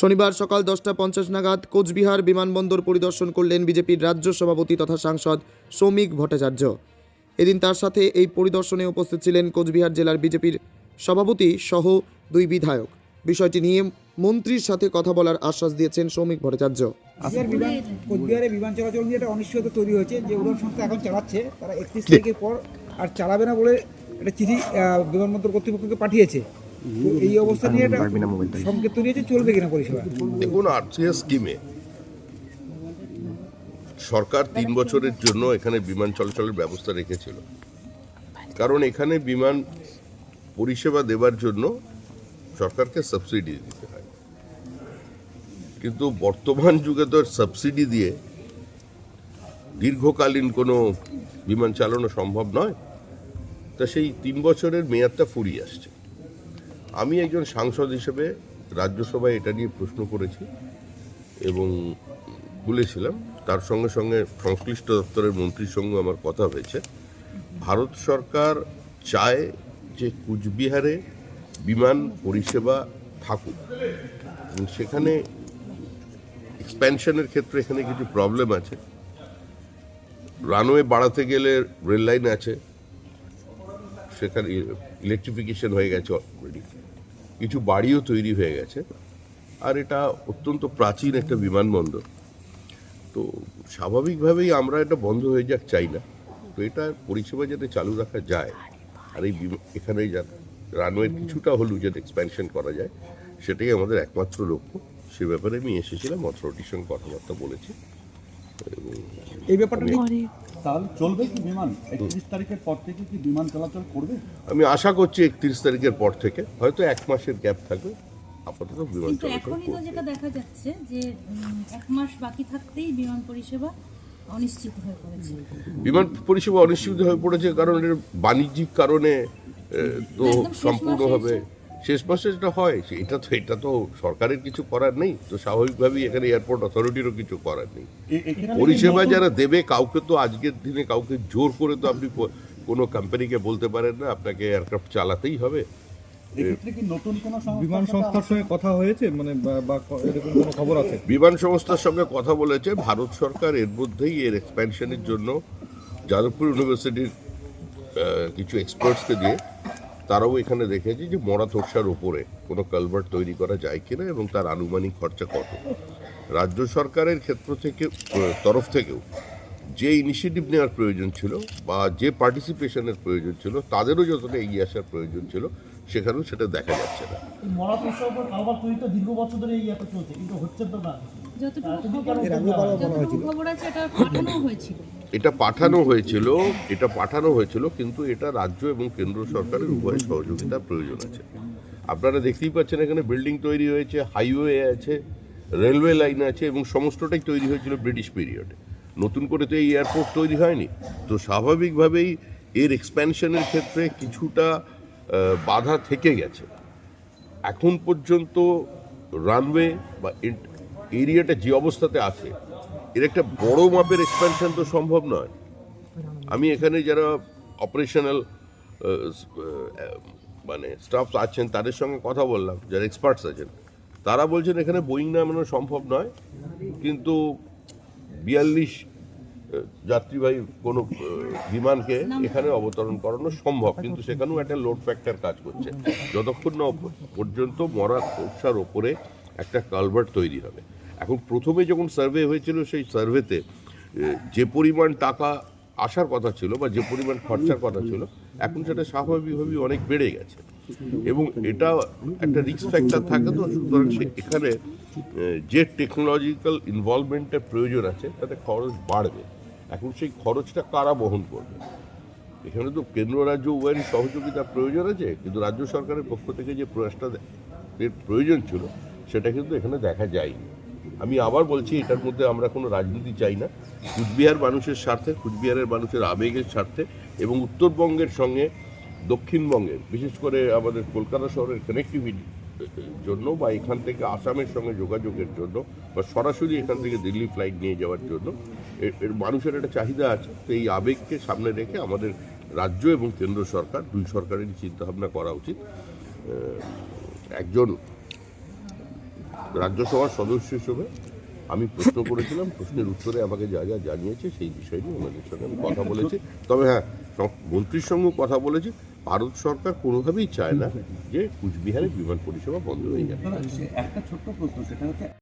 শনিবার সকাল দশটা পঞ্চাশ নাগাদ কোচবিহার বিমানবন্দর পরিদর্শন করলেন বিজেপির রাজ্য সভাপতি তথা সাংসদ সৌমিক ভট্টাচার্য। এদিন তার সাথে এই পরিদর্শনে উপস্থিত ছিলেন কোচবিহার জেলার বিজেপির সভাপতি সহ দুই বিধায়ক। বিষয়টি নিয়ে মন্ত্রীর সাথে কথা বলার আশ্বাস দিয়েছেন সৌমিক ভট্টাচার্য। কোচবিহার বিমান চলাচল নিয়ে একটা অনিশ্চয়তা তৈরি হয়েছে যে সংস্থা এখন চালাচ্ছে, তারা একত্রিশ তারিখের পর আর চালাবে না বলে একটা চিঠি বিমানবন্দর কর্তৃপক্ষকে পাঠিয়েছে। এই অবস্থা নিয়ে একটা সংকেত তৈরি হয়েছে চলবে কিনা পরিষেবা? দেখুন আরসিএস স্কিমে সরকার তিন বছরের জন্য এখানে বিমান চলাচলের ব্যবস্থা রেখেছিল। কারণ এখানে বিমান পরিষেবা দেওয়ার জন্য সরকারকে সাবসিডি দিতে হয়। কিন্তু বর্তমান যুগে তো সাবসিডি দিয়ে দীর্ঘকালীন কোনো বিমান চালানো সম্ভব নয়। তা সেই তিন বছরের মেয়াদটা ফুরিয়ে আসছে। আমি একজন সাংসদ হিসেবে রাজ্যসভায় এটা নিয়ে প্রশ্ন করেছি এবং বলেছিলাম, তার সঙ্গে সঙ্গে সংশ্লিষ্ট দপ্তরের মন্ত্রীর সঙ্গে আমার কথা হয়েছে। ভারত সরকার চায় যে কুচবিহারে বিমান পরিষেবা থাকুক। সেখানে এক্সপ্যানশনের ক্ষেত্রে এখানে কিছু প্রবলেম আছে। রানওয়ে বাড়াতে গেলে রেল লাইন আছে। সেখানে ইলেকট্রিফিকেশন হয়ে গেছে অলরেডি কিছু বাড়িও তৈরি হয়ে গেছে। আর এটা অত্যন্ত প্রাচীন একটা বিমানবন্দর। তো স্বাভাবিকভাবেই আমরা এটা বন্ধ হয়ে যাক চাই না। তো এটা পরিষেবা যাতে চালু রাখা যায় আর এই এখানে যা রানওয়ের কিছুটা হলেও যাতে এক্সপ্যানশন করা যায় সেটাই আমাদের একমাত্র লক্ষ্য। সে ব্যাপারে আমি এসেছিলাম অথরিটির সঙ্গে কথাবার্তা বলেছি। এই ব্যাপারটা তাহলে চলবে কি বিমান? একত্রিশ তারিখের পর থেকে কি বিমান চলাচল করবে? আমি আশা করছি একত্রিশ তারিখের পর থেকে। হয়তো এক মাসের গ্যাপ থাকবে। আপাতত বিমান কিন্তু চলাচল এখনই তো যেটা দেখা যাচ্ছে যে এক মাস বাকি থাকতেই বিমান পরিষেবা অনিশ্চিত হয়ে পড়েছে। বিমান পরিষেবা অনিশ্চিত হয়ে পড়েছে কারণ এর বাণিজ্যিক কারণে তো সম্পূর্ণভাবে শেষ মাসে যেটা হয় এটা তো এটা তো সরকারের কিছু করার নেই। তো স্বাভাবিকভাবেই এখানে এয়ারপোর্ট অথরিটিরও কিছু করার নেই। পরিষেবা যারা দেবে কাউকে তো আজকের দিনে কাউকে জোর করে তো আপনি কোনো কোম্পানিকে বলতে পারেন না আপনাকে এয়ারক্রাফট চালাতেই হবে। এক্ষেত্রে কি নতুন কোনো বিমান সংস্থার সঙ্গে কথা হয়েছে? মানে বা- বা এরকম কোনো খবর আছে? বিমান সংস্থার সঙ্গে কথা বলেছে। ভারত সরকার এর মধ্যেই এর এক্সপ্যানশনের জন্য যাদবপুর ইউনিভার্সিটির কিছু এক্সপার্টসকে দিয়ে তারাও এখানে দেখেছে যে মরা তোরসার ওপরে কোনো কালভার্ট তৈরি করা যায় কিনা এবং তার আনুমানিক খরচা কত। রাজ্য সরকারের ক্ষেত্র থেকে তরফ থেকেও যে ইনিশিয়েটিভ নেওয়ার প্রয়োজন ছিল বা যে পার্টিসিপেশনের প্রয়োজন ছিল, তাদেরও যতটা এগিয়ে আসার প্রয়োজন ছিল সেখানেও সেটা দেখা যাচ্ছে না। দীর্ঘ বছর ধরে এই চলছে কিন্তু হচ্ছে তো এটা পাঠানো হয়েছিল। এটা পাঠানো হয়েছিল এটা পাঠানো হয়েছিল কিন্তু এটা রাজ্য এবং কেন্দ্র সরকারের উভয় সহযোগিতার প্রয়োজন আছে। আপনারা দেখতেই পাচ্ছেন এখানে বিল্ডিং তৈরি হয়েছে হাইওয়ে আছে রেলওয়ে লাইন আছে এবং সমস্তটাই তৈরি হয়েছিল ব্রিটিশ পিরিয়ডে। নতুন করে তো এই এয়ারপোর্ট তৈরি হয়নি। তো স্বাভাবিকভাবেই এর এক্সপ্যানশনের ক্ষেত্রে কিছুটা বাধা থেকে গেছে। এখন পর্যন্ত রানওয়ে বা এরিয়াটা যে অবস্থাতে আছে, এর একটা বড় মাপের এক্সপ্যানশন তো সম্ভব নয়। আমি এখানে যারা অপারেশনাল মানে স্টাফ আছেন, তাদের সঙ্গে কথা বললাম, যারা এক্সপার্টস আছেন, তারা বলছেন এখানে বোয়িং নামানো সম্ভব নয়। কিন্তু বিয়াল্লিশ যাত্রীবাহী কোনো বিমানকে এখানে অবতরণ করানো সম্ভব, কিন্তু সেখানেও একটা লোড ফ্যাক্টর কাজ করছে। যতক্ষণ না পর্যন্ত মরা কোর্সার ওপরে একটা কালভার্ট তৈরি হবে। এখন প্রথমে যখন সার্ভে হয়েছিল সেই সার্ভেতে যে পরিমাণ টাকা আসার কথা ছিল বা যে পরিমাণ খরচার কথা ছিল, এখন সেটা স্বাভাবিকভাবেই অনেক বেড়ে গেছে। এবং এটা একটা রিস্ক ফ্যাক্টর থাকে তো, সুতরাং এখানে যে টেকনোলজিক্যাল ইনভলভমেন্টের প্রয়োজন আছে, তাতে খরচ বাড়বে। এখন সেই খরচটা কারা বহন করবে? এখানে তো কেন্দ্র রাজ্য উভয়েরই সহযোগিতার প্রয়োজন আছে, কিন্তু রাজ্য সরকারের পক্ষ থেকে যে প্রয়াসটা এর প্রয়োজন ছিল, সেটা কিন্তু এখানে দেখা যায়নি। আমি আবার বলছি, এটার মধ্যে আমরা কোনো রাজনীতি চাই না। কুচবিহার মানুষের স্বার্থে, কুচবিহারের মানুষের আবেগের স্বার্থে এবং উত্তরবঙ্গের সঙ্গে দক্ষিণবঙ্গের, বিশেষ করে আমাদের কলকাতা শহরের কানেক্টিভিটি জন্য বা এখান থেকে আসামের সঙ্গে যোগাযোগের জন্য বা সরাসরি এখান থেকে দিল্লি ফ্লাইট নিয়ে যাওয়ার জন্য এর- মানুষের একটা চাহিদা আছে। তো এই আবেগকে সামনে রেখে আমাদের রাজ্য এবং কেন্দ্র সরকার, দুই সরকারেরই চিন্তাভাবনা করা উচিত। একজন রাজ্যসভার সদস্য হিসেবে আমি প্রশ্ন করেছিলাম, প্রশ্নের উত্তরে আমাকে যা যা জানিয়েছে সেই বিষয় নিয়ে ওনাদের সঙ্গে আমি কথা বলেছি। তবে হ্যাঁ মন্ত্রীর সঙ্গেও কথা বলেছি। ভারত সরকার কোনোভাবেই চায় না যে কুচবিহারে বিমান পরিষেবা বন্ধ হয়ে যাবে। একটা ছোট্ট প্রশ্ন সেটা হচ্ছে